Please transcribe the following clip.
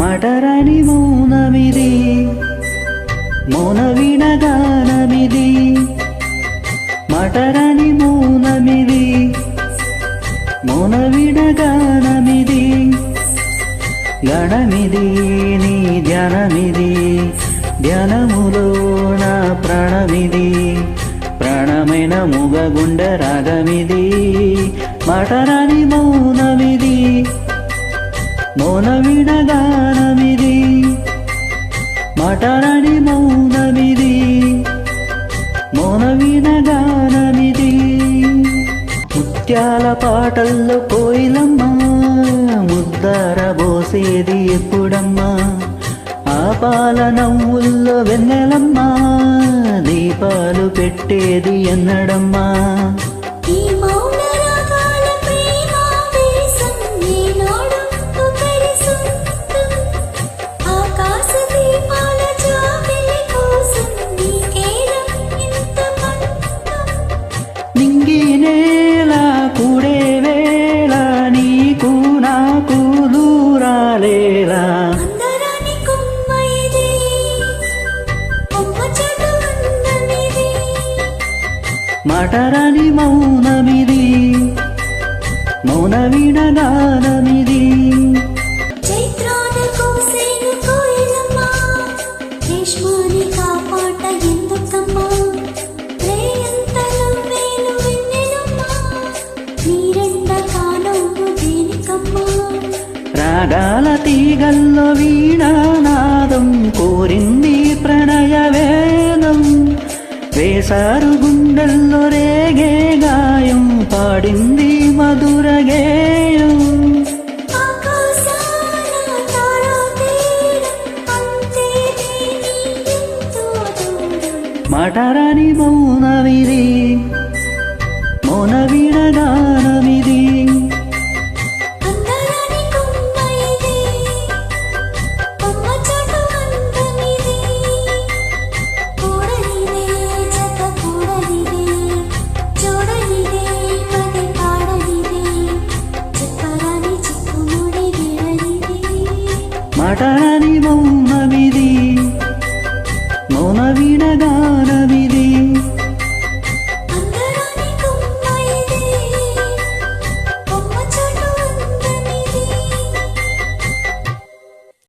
మటరని మౌనమిది మౌన వినగానమిది మటరని మౌనమిది మౌన వినగానమిది గణమిది నీ ధ్యానమిది ధ్యానములో నా ప్రాణమిది. ప్రాణమైన ముగగుండ రాగమిది మటరని మౌనమిది. మౌన వినగానమిది మటరడి మౌనమిది. మౌన వినగానమిది ముత్యాల పాటల్లో కోయిలమ్మ ముద్దర బోసేది ఎప్పుడమ్మా? ఆ పాల నవ్వుల్లో వెన్నెలమ్మా దీపాలు పెట్టేది ఎన్నడమ్మా? నింగి నేల కూడే వేళ నీకు నాకు దూరాలేలా. మటరని మౌనమిది మౌన కాపాట ఎందుకమ్మా? రాగాల తీగల్లో వీణానాదం కోరింది ప్రణయ వేదం వేసారు గుండెల్లో రేగే గాయం పాడింది మధుర గేయం ఆకాశాన తారా తీరం, అంతే నీ ఎంతో దూరం. మటరని మౌనమిది మౌన మటరని మౌనమిది మౌన వినగానమిది